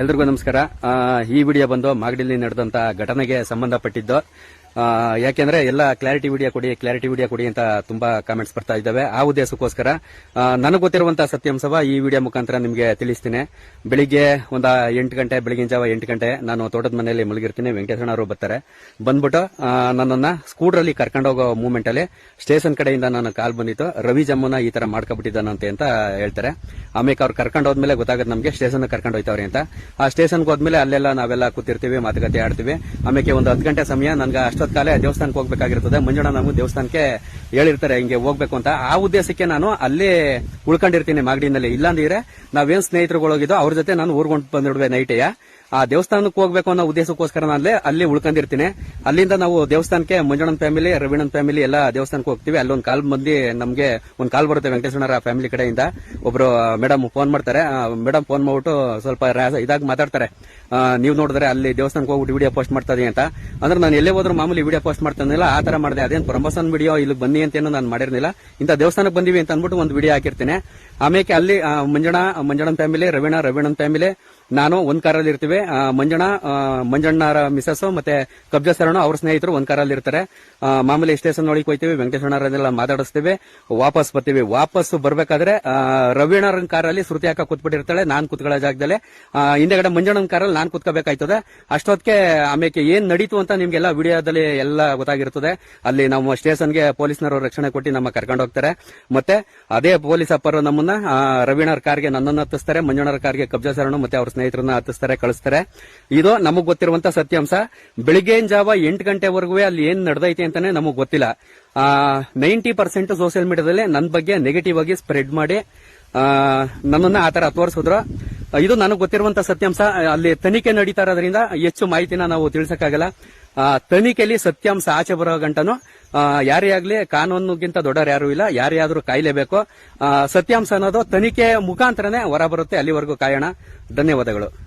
ಎಲ್ರಿಗೂ ನಮಸ್ಕಾರ. ಈ ವಿಡಿಯೋ ಬಂದು ಮಾಗಡಿಲಿ ನಡೆದಂತ ಘಟನೆಗೆ ಸಂಬಂಧಪಟ್ಟಿದ್ದು ಯಾಕೆಂದ್ರೆ ಎಲ್ಲ ಕ್ಲಾರಿಟಿ ವಿಡಿಯೋ ಕೊಡಿ ಕ್ಲಾರಿಟಿ ವಿಡಿಯೋ ಕೊಡಿ ಅಂತ ತುಂಬಾ ಕಾಮೆಂಟ್ಸ್ ಬರ್ತಾ ಇದ್ದಾವೆ. ಆ ಉದ್ದೇಶಕ್ಕೋಸ್ಕರ ನನಗೆ ಗೊತ್ತಿರುವಂತಹ ಸತ್ಯಾಂಶವ ಈ ವಿಡಿಯೋ ಮುಖಾಂತರ ನಿಮಗೆ ತಿಳಿಸ್ತೀನಿ. ಬೆಳಿಗ್ಗೆ ಒಂದು ಎಂಟು ಗಂಟೆ, ಬೆಳಗಿನ ಜಾವ ಎಂಟು ಗಂಟೆ ನಾನು ತೋಟದ ಮನೆಯಲ್ಲಿ ಮಲಗಿರ್ತೀನಿ ವೆಂಕಟೇಶ್ವರವರು ಬರ್ತಾರೆ. ಬಂದ್ಬಿಟ್ಟು ನನ್ನನ್ನ ಸ್ಕೂಟರ್ ಕರ್ಕೊಂಡು ಹೋಗೋ ಮೂಮೆಂಟ್ ಅಲ್ಲಿ ಸ್ಟೇಷನ್ ಕಡೆಯಿಂದ ನಾನು ಕಾಲ್ ಬಂದಿತ್ತು. ರವಿ ಜಮ್ಮುನ ಈ ತರ ಮಾಡ್ಕೊಬಿಟ್ಟಿದ್ದಾನಂತೆ ಅಂತ ಹೇಳ್ತಾರೆ. ಆಮೇಲೆ ಅವ್ರು ಕರ್ಕೊಂಡು ಹೋದ್ಮೇಲೆ ಗೊತ್ತಾಗುತ್ತೆ ನಮಗೆ ಸ್ಟೇಷನ್ ಕರ್ಕೊಂಡು ಹೋಯ್ತವ್ರೆ ಅಂತ. ಆ ಸ್ಟೇಷನ್ಗೆ ಹೋದ್ಮೇಲೆ ಅಲ್ಲೆಲ್ಲ ನಾವೆಲ್ಲ ಕೂತಿರ್ತೀವಿ, ಮಾತುಕತೆ ಆಡ್ತೀವಿ. ಆಮೇಲೆ ಒಂದು ಹತ್ತು ಗಂಟೆ ಸಮಯ, ನನ್ಗೆ ಅಷ್ಟೊತ್ ಕಾಲೇ ದೇವಸ್ಥಾನಕ್ಕೆ ಹೋಗ್ಬೇಕಾಗಿರ್ತದೆ. ಮಂಜುಣ ನಮಗೂ ದೇವಸ್ಥಾನಕ್ಕೆ ಹೇಳಿರ್ತಾರೆ, ಹಿಂಗೆ ಹೋಗ್ಬೇಕು ಅಂತ. ಆ ಉದ್ದೇಶಕ್ಕೆ ನಾನು ಅಲ್ಲಿ ಉಳ್ಕೊಂಡಿರ್ತೀನಿ ಮಾಗಡಿನಲ್ಲಿ. ಇಲ್ಲಾಂದಿದ್ರೆ ನಾವೇನ್ ಸ್ನೇಹಿತರುಗಳು ಹೋಗಿದ್ದೋ ಅವ್ರ ಜೊತೆ ನಾನು ಊರ್ಗೊಂಡು ಬಂದಿಡುವೆ ನೈಟೆಯ? ಆ ದೇವಸ್ಥಾನಕ್ಕೆ ಹೋಗ್ಬೇಕು ಅನ್ನೋ ಉದ್ದೇಶಕ್ಕೋಸ್ಕರ ನಾನು ಅಲ್ಲೇ ಉಳ್ಕೊಂಡಿರ್ತೀನಿ. ಅಲ್ಲಿಂದ ನಾವು ದೇವಸ್ಥಾನಕ್ಕೆ ಮಂಜುಣನ್ ಫ್ಯಾಮಿಲಿ ರವೀಣನ್ ಫ್ಯಾಮಿಲಿ ಎಲ್ಲ ದೇವಸ್ಥಾನಕ್ಕೆ ಹೋಗ್ತೀವಿ. ಅಲ್ಲೊಂದು ಕಾಲ್ ಬಂದು ನಮಗೆ ಒಂದು ಕಾಲ್ ಬರುತ್ತೆ ವೆಂಕಟೇಶ್ವರ ಫ್ಯಾಮಿಲಿ ಕಡೆಯಿಂದ. ಒಬ್ರು ಮೇಡಮ್ ಫೋನ್ ಮಾಡ್ತಾರೆ. ಮೇಡಮ್ ಫೋನ್ ಮಾಡ್ಬಿಟ್ಟು ಸ್ವಲ್ಪ ಇದಾಗಿ ಮಾತಾಡ್ತಾರೆ. ನೀವು ನೋಡಿದ್ರೆ ಅಲ್ಲಿ ದೇವಸ್ಥಾನಕ್ಕೆ ಹೋಗ್ಬಿಟ್ಟು ವಿಡಿಯೋ ಪೋಸ್ಟ್ ಮಾಡ್ತಾ ಅಂತ. ಅಂದ್ರೆ ನಾನು ಎಲ್ಲೇ ಹೋದ್ರೂ ಮಾಮೂಲಿ ವಿಡಿಯೋ ಪೋಸ್ಟ್ ಮಾಡ್ತಾನಿಲ್ಲ ಆ ತರ ಮಾಡಿದೆ. ಅದೇನು ಪ್ರಮೋಷನ್ ವಿಡಿಯೋ ಇಲ್ಲಿ ಬನ್ನಿ ಅಂತ ಏನೋ ನಾನು ಮಾಡಿರ್ಲಿಲ್ಲ. ಇಂಥ ದೇವಸ್ಥಾನಕ್ಕೆ ಬಂದಿವಿ ಅಂತ ಅಂದ್ಬಿಟ್ಟು ಒಂದು ವಿಡಿಯೋ ಹಾಕಿರ್ತೀನಿ. ಆಮೇಲೆ ಅಲ್ಲಿ ಮಂಜಣ್ಣ ಮಂಜುಣ ಮಂಜಣ್ಣನ ಫ್ಯಾಮಿಲಿ ರವೀಣ ರವೀಣನ್ ಫ್ಯಾಮಿಲಿ, ನಾನು ಒಂದ್ ಕಾರಲ್ಲಿ ಇರ್ತೀವಿ ಆ, ಮಂಜಣ್ಣ ಮಂಜಣ್ಣರ ಮಿಸಸ್ ಮತ್ತೆ ಕಬ್ಜಾ ಸರಣ ಅವ್ರ ಸ್ನೇಹಿತರು ಒಂದ್ ಕಾರಲ್ಲಿ ಇರ್ತಾರೆ. ಮಾಮೂಲಿ ಸ್ಟೇಷನ್ ಒಳಗೆ ಹೋಯ್ತೀವಿ ವೆಂಕಟೇಶ್ವರನೆಲ್ಲ ಮಾತಾಡಿಸ್ತೀವಿ. ವಾಪಸ್ ಬರ್ತೀವಿ. ವಾಪಸ್ ಬರ್ಬೇಕಾದ್ರೆ ರವೀಣರನ್ ಕಾರಲ್ಲಿ ಶ್ರುತಿ ಹಾಕ ಕೂತ್ಬಿಟ್ಟಿರ್ತಾಳೆ. ನಾನ್ ಕೂತ್ಕೊಳ್ಳೋ ಜಾಗದಲ್ಲಿ. ಹಿಂದೆಗಡೆ ಮಂಜಣ್ಣನ ಕಾರಲ್ಲಿ ನಾನ್ ಕೂತ್ಕೋಬೇಕಾಯ್ತದೆ. ಅಷ್ಟೊತ್ತಿಗೆ ಆಮೇಲೆ ಏನ್ ನಡೀತು ಅಂತ ನಿಮ್ಗೆಲ್ಲ ವಿಡಿಯೋದಲ್ಲಿ ಎಲ್ಲ ಗೊತ್ತಾಗಿರ್ತದೆ. ಅಲ್ಲಿ ನಮ್ಮ ಸ್ಟೇಷನ್ಗೆ ಪೊಲೀಸ್ನವರು ರಕ್ಷಣೆ ಕೊಟ್ಟು ನಮ್ಮ ಕರ್ಕೊಂಡು ಹೋಗ್ತಾರೆ. ಮತ್ತೆ ಅದೇ ಪೊಲೀಸ್ ಅಪ್ಪರು ನಮ್ಮನ್ನ ರವೀಣರ್ ಕಾರ್ಗೆ ನನ್ನನ್ನು ಹತ್ತಿಸ್ತಾರೆ. ಮಂಜಣ್ಣರ ಕಾರ್ಗೆ ಕಬ್ಜಾ ಶರಣು ಮತ್ತೆ ಅವ್ರ ಸ್ನೇಹಿತರನ್ನ ಹತ್ತಿಸ್ತಾರೆ. ಕಳಿಸ್ತಾರೆ ಇದು ನಮಗ್ ಗೊತ್ತಿರುವಂತ ಸತ್ಯಾಂಶ. ಬೆಳಿಗ್ಗೆನ್ ಜಾವ ಎಂಟು ಗಂಟೆವರೆಗೂ ಅಲ್ಲಿ ಏನ್ ನಡೆದೈತೆ ಅಂತಾನೆ ನಮಗ್ ಗೊತ್ತಿಲ್ಲ. ನೈಂಟಿ ಪರ್ಸೆಂಟ್ ಸೋಷಿಯಲ್ ಮೀಡಿಯಾದಲ್ಲಿ ನನ್ನ ಬಗ್ಗೆ ನೆಗೆಟಿವ್ ಆಗಿ ಸ್ಪ್ರೆಡ್ ಮಾಡಿ ಆ, ನನ್ನನ್ನ ಆತರ ತೋರಿಸಿದ್ರು. ಇದು ನನಗೆ ಗೊತ್ತಿರುವಂತ ಸತ್ಯಾಂಶ ಅಲ್ಲಿ ತನಿಖೆ ನಡೀತಾ ಇರೋದ್ರಿಂದ ಹೆಚ್ಚು ಮಾಹಿತಿನ ನಾವು ತಿಳಿಸಕ್ಕಾಗಲ್ಲ. ಆ, ತನಿಖೆಯಲ್ಲಿ ಸತ್ಯಾಂಶ ಆಚೆ ಬರೋ ಗಂಟನು ಆ, ಯಾರೇ ಆಗ್ಲಿ ಕಾನೂನಿಗಿಂತ ದೊಡ್ಡವ್ರು ಯಾರು ಇಲ್ಲ ಯಾರೇ ಆದ್ರೂ ಕಾಯ್ಲೇಬೇಕು. ಆ, ಸತ್ಯಾಂಶ ಅನ್ನೋದು ತನಿಖೆ ಮುಖಾಂತರನೇ ಹೊರಬರುತ್ತೆ ಅಲ್ಲಿವರೆಗೂ ಕಾಯೋಣ. ಧನ್ಯವಾದಗಳು.